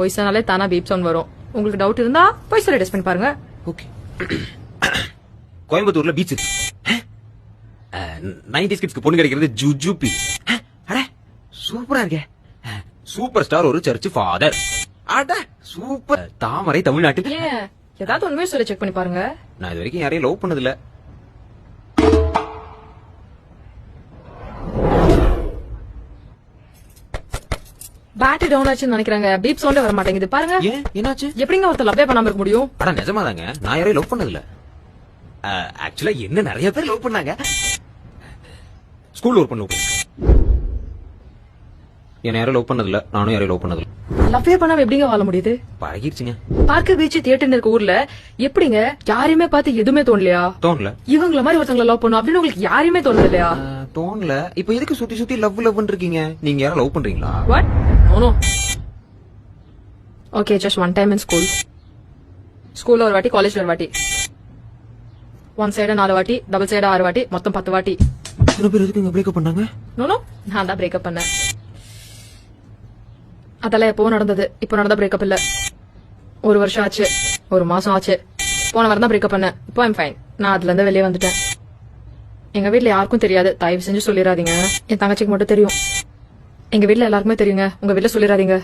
Voice ஆனாலே தானா beep sound வரும். உங்களுக்கு டவுட் இருந்தா வாய்ஸ் டெஸ்ட் பண்ணி பாருங்க. ஓகே கோயம்புத்தூர்ல பீச் இருக்கு. நைன்டி கிட்ஸ்க்கு பொண்ணு கிடைக்கிறது ஜுஜுபி அட சூப்பரா இருக்கே. சூப்பர் ஸ்டார் ஒரு சர்ச் ஃபாதர் அட சூப்பர் தாமரை தமிழ்நாட்டில். ஏன்? ஏதாவது உண்மையை சொல்லி செக் பண்ணி பாருங்க. நான் இது வரைக்கும் யாரையும் லவ் பண்ணதில்ல. பேட்டரி டவுன் ஆச்சுன்னு நினைக்கிறாங்க. பீப் சவுண்டே வர மாட்டேங்குது. பாருங்க. ஏன்? என்னாச்சு? எப்படிங்க ஒருத்தர் லவ்வே பண்ணாம இருக்க முடியும்? அட நிஜமாதாங்க. நான் யாரையும் லவ் பண்ணதில்ல. ஆக்சுவலா என்ன நிறைய பேர் லவ் பண்ணாங்க. ஸ்கூல்ல ஒர்க் பண்ண என்ன யாரும் லவ் பண்ணதில்ல. நானும் யாரையும் லவ் பண்ணதில்ல. லவ்வே பண்ணாம எப்படிங்க வாழ முடியுது? பழகிருச்சுங்க. பார்க்க பீச் தியேட்டர் இருக்க ஊர்ல எப்படிங்க யாரையுமே பார்த்து எதுவுமே தோணலையா? தோணல. இவங்கள மாதிரி ஒருத்தவங்களை லவ் பண்ணும் அப்படின்னு உங்களுக்கு யாரையுமே தோணுது இல்லையா தோணல. இப்ப எதுக்கு சுத்தி சுத்தி லவ் லவ் இருக்கீங்க? நீங்க யாரும் லவ் பண்றீங்களா? What no okay just one time in school ஸ்கூல்ல ஒரு வாட்டி காலேஜ்ல ஒரு வாட்டி. ஒன் சைடு நாலு வாட்டி டபுள் சைடு ஆறு வாட்டி மொத்தம் பத்து வாட்டி. இத்தனை பேர் எதுக்குங்க பிரேக்கப் பண்ணாங்க? நோ நான் தான் பிரேக்கப் பண்ணேன். அதெல்லாம் எப்பவும் நடந்தது. இப்போ நடந்த பிரேக்கப் இல்ல. ஒரு வருஷம் ஆச்சு. ஒரு மாசம் ஆச்சு. போன வாரம் தான் பிரேக்கப் பண்ணேன். இப்போ ஐம் ஃபைன் நான் அதுல இருந்து வெளியே வந்துட்டேன். எங்க வீட்ல யாருக்கும் தெரியாது. தயவு செஞ்சு சொல்லிடாதீங்க. என் தங்கச்சிக்கு மட்டும் தெரியும். எங்க வீட்ல எல்லாருக்குமே தெரியுங்க. உங்க வீட்ல சொல்லிடாதீங்க.